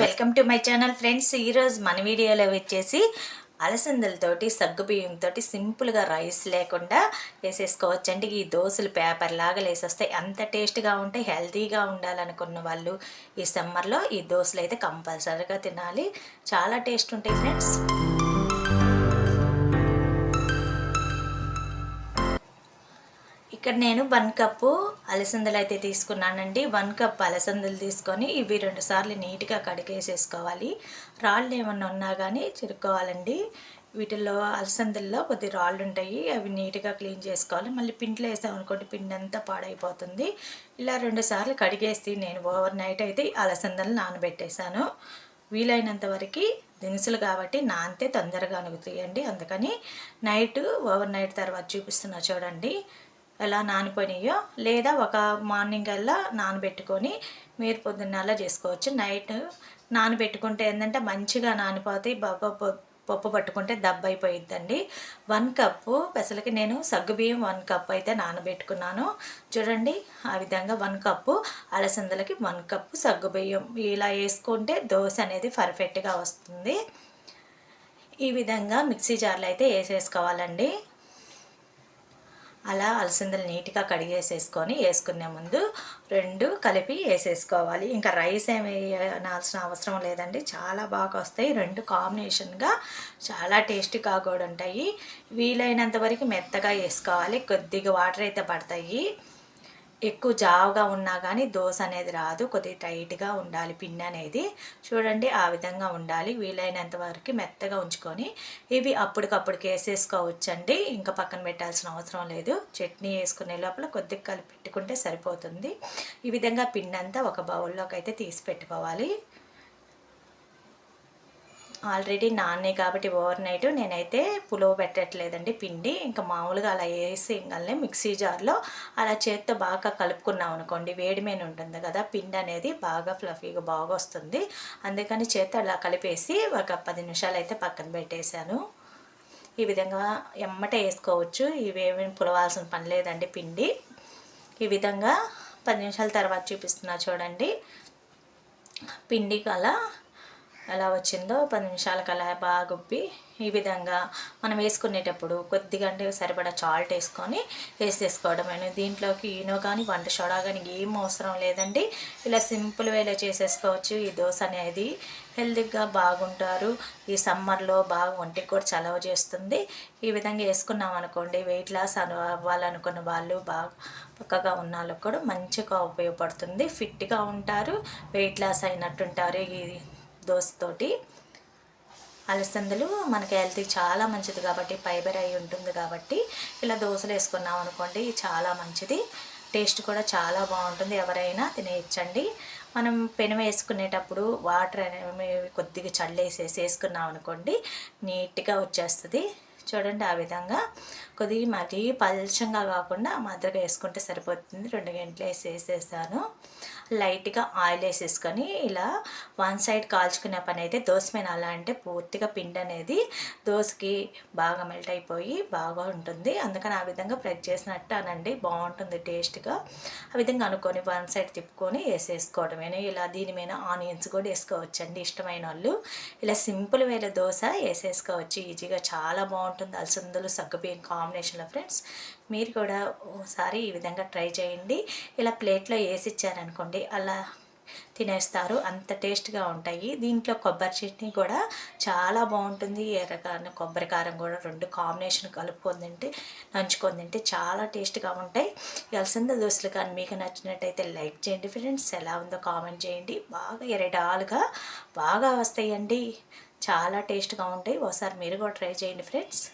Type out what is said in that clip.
Welcome to my channel friends ఈరోజు మన వీడియోలో వచ్చేసి అలసందలతోటి సగ్గు బియ్యంతో సింపుల్గా రైస్ లేకుండా వేసేసుకోవచ్చండి. ఈ దోశలు పేపర్ లాగా వేసేస్తాయి అంత టేస్ట్గా ఉంటాయి హెల్తీగా ఉండాలనుకున్న వాళ్ళు ఈ సమ్మర్లో ఈ దోశలు అయితే కంపల్సరీగా తినాలి. చాలా టేస్ట్ ఉంటాయి ఫ్రెండ్స్ ఇక్కడ నేను వన్ కప్పు అలసందలు అయితే తీసుకున్నానండి. వన్ కప్ అలసందలు తీసుకొని ఇవి రెండు సార్లు నీట్గా కడిగేసేసుకోవాలి. రాళ్ళు ఏమన్నా ఉన్నా కానీ చిరుక్కోవాలండి. వీటిల్లో అలసందల్లో కొద్ది రాళ్ళు ఉంటాయి. అవి నీట్గా క్లీన్ చేసుకోవాలి. మళ్ళీ పిండిలో వేసామనుకోండి పిండి అంతా పాడైపోతుంది. ఇలా రెండు సార్లు కడిగేసి నేను ఓవర్ నైట్ అయితే అలసందలు నానబెట్టేశాను. వీలైనంత వరకు దినుసులు కాబట్టి నానితే తొందరగా అనుగుతాయండి. అందుకని నైట్ ఓవర్ నైట్ తర్వాత చూపిస్తున్నా చూడండి. ఎలా నానిపోయినాయో లేదా ఒక మార్నింగ్ అలా నానబెట్టుకొని మీరు పొద్దున్న చేసుకోవచ్చు. నైట్ నానబెట్టుకుంటే ఏంటంటే మంచిగా నానిపోతాయి బాగా పప్పు పట్టుకుంటే దెబ్బ అయిపోయిద్దండి. వన్ కప్పు పెసలకి నేను సగ్గుబియ్యం వన్ కప్ అయితే నానబెట్టుకున్నాను. చూడండి ఆ విధంగా వన్ కప్పు అలసందలకి వన్ కప్పు సగ్గుబియ్యం ఇలా వేసుకుంటే దోశ అనేది పర్ఫెక్ట్గా వస్తుంది. ఈ విధంగా మిక్సీ జార్లో అయితే వేసేసుకోవాలండి. అలా అలసందలు నీట్గా కడిగేసేసుకొని వేసుకునే ముందు రెండు కలిపి వేసేసుకోవాలి. ఇంకా రైస్ ఏమి వేయాల్సిన అవసరం లేదండి. చాలా బాగా వస్తాయి. రెండు కాంబినేషన్గా చాలా టేస్టీగా కూడా ఉంటాయి. వీలైనంత వరకు మెత్తగా వేసుకోవాలి. కొద్దిగా వాటర్ అయితే పడతాయి. ఎక్కువ జావుగా ఉన్నా కానీ దోశ అనేది రాదు. కొద్దిగా టైట్గా ఉండాలి పిన్ అనేది. చూడండి ఆ విధంగా ఉండాలి. వీలైనంత వరకు మెత్తగా ఉంచుకొని ఇవి అప్పటికప్పుడు వేసేసుకోవచ్చండి ఇంకా పక్కన పెట్టాల్సిన అవసరం లేదు. చట్నీ వేసుకునే లోపల కొద్దిగా కలిపి పెట్టుకుంటే సరిపోతుంది. ఈ విధంగా పిన్ అంతా ఒక బౌల్లోకి అయితే తీసి పెట్టుకోవాలి. ఆల్రెడీ నాన్నే కాబట్టి ఓవర్ నైట్ నేనైతే పులువ పెట్టట్లేదండి పిండి. ఇంకా మామూలుగా అలా వేసి ఇంకల్నే మిక్సీ జార్లో అలా చేత్తో బాగా కలుపుకున్నాం అనుకోండి వేడి మీద ఉంటుంది కదా పిండి అనేది బాగా ఫ్లఫీగా బాగా వస్తుంది. అందుకని చేత్తో అలా కలిపేసి ఒక పది నిమిషాలు అయితే పక్కన పెట్టేశాను. ఈ విధంగా ఎమ్మట వేసుకోవచ్చు. ఇవేమీ పులవాల్సిన పని లేదండి పిండి. ఈ విధంగా పది నిమిషాల తర్వాత చూపిస్తున్నా చూడండి. పిండి అలా ఎలా వచ్చిందో పది నిమిషాలకు అలా బాగా ఈ విధంగా మనం వేసుకునేటప్పుడు కొద్దిగా అంటే సరిపడా చాల్ట్ వేసుకొని వేసేసుకోవడమే దీంట్లోకి ఈనో కానీ వంట సోడా కానీ ఏం అవసరం లేదండి. ఇలా సింపుల్ వేలో చేసేసుకోవచ్చు. ఈ దోశ అనేది హెల్తీగా బాగుంటారు. ఈ సమ్మర్లో బాగా ఒంటికి కూడా చలవ చేస్తుంది. ఈ విధంగా వేసుకున్నాం అనుకోండి వెయిట్ లాస్ అవ్వాలనుకున్న వాళ్ళు బాగా పక్కగా ఉన్న వాళ్ళకి కూడా మంచిగా ఉపయోగపడుతుంది. ఫిట్గా ఉంటారు. వెయిట్ లాస్ అయినట్టుంటారు. ఈ దోశతోటి. అలసందలు మనకి హెల్త్కి చాలా మంచిది కాబట్టి ఫైబర్ అయి ఉంటుంది కాబట్టి ఇలా దోశలు వేసుకున్నాం అనుకోండి చాలా మంచిది. టేస్ట్ కూడా చాలా బాగుంటుంది. ఎవరైనా తినేయచ్చండి. మనం పెను వేసుకునేటప్పుడు వాటర్ అనేవి కొద్దిగా చల్లేసేసి వేసుకున్నాం అనుకోండి నీట్గా వచ్చేస్తుంది. చూడండి ఆ విధంగా. కొద్దిగా మరీ పల్చంగా కాకుండా మాదిరిగా వేసుకుంటే సరిపోతుంది. రెండు గంటలు వేసి వేసేసాను. లైట్గా ఆయిల్ వేసేసుకొని ఇలా వన్ సైడ్ కాల్చుకునే పని అయితే దోశ మీద అలా అంటే పూర్తిగా పిండి అనేది దోశకి బాగా మెల్ట్ అయిపోయి బాగా ఉంటుంది. అందుకని ఆ విధంగా ప్రెస్ చేసినట్టు అనండి. బాగుంటుంది టేస్ట్గా. ఆ విధంగా అనుకొని వన్ సైడ్ తిప్పుకొని వేసేసుకోవడమే. ఇలా దీని మీద ఆనియన్స్ కూడా వేసుకోవచ్చండి ఇష్టమైన వాళ్ళు ఇలా సింపుల్ వేల దోశ వేసేసుకోవచ్చు. ఈజీగా చాలా బాగుంటుంది. అలసందలు సగ్గుబియ్యం కాంబినేషన్లో ఫ్రెండ్స్. మీరు కూడా ఒకసారి ఈ విధంగా ట్రై చేయండి. ఇలా ప్లేట్లో వేసి ఇచ్చారనుకోండి అలా తినేస్తారు. అంత టేస్ట్గా ఉంటాయి. దీంట్లో కొబ్బరి చట్నీ కూడా చాలా బాగుంటుంది. ఎర్రకారం కొబ్బరి కారం కూడా రెండు కాంబినేషన్ కలుపుకొని తింటే నంచుకొని తింటే చాలా టేస్ట్గా ఉంటాయి. అలసంద దోశలు కానీ మీకు నచ్చినట్టయితే లైక్ చేయండి ఫ్రెండ్స్. ఎలా ఉందో కామెంట్ చేయండి. బాగా ఎరడాలుగా బాగా వస్తాయండి. చాలా టేస్ట్గా ఉంటాయి. ఒకసారి మీరు కూడా ట్రై చేయండి ఫ్రెండ్స్.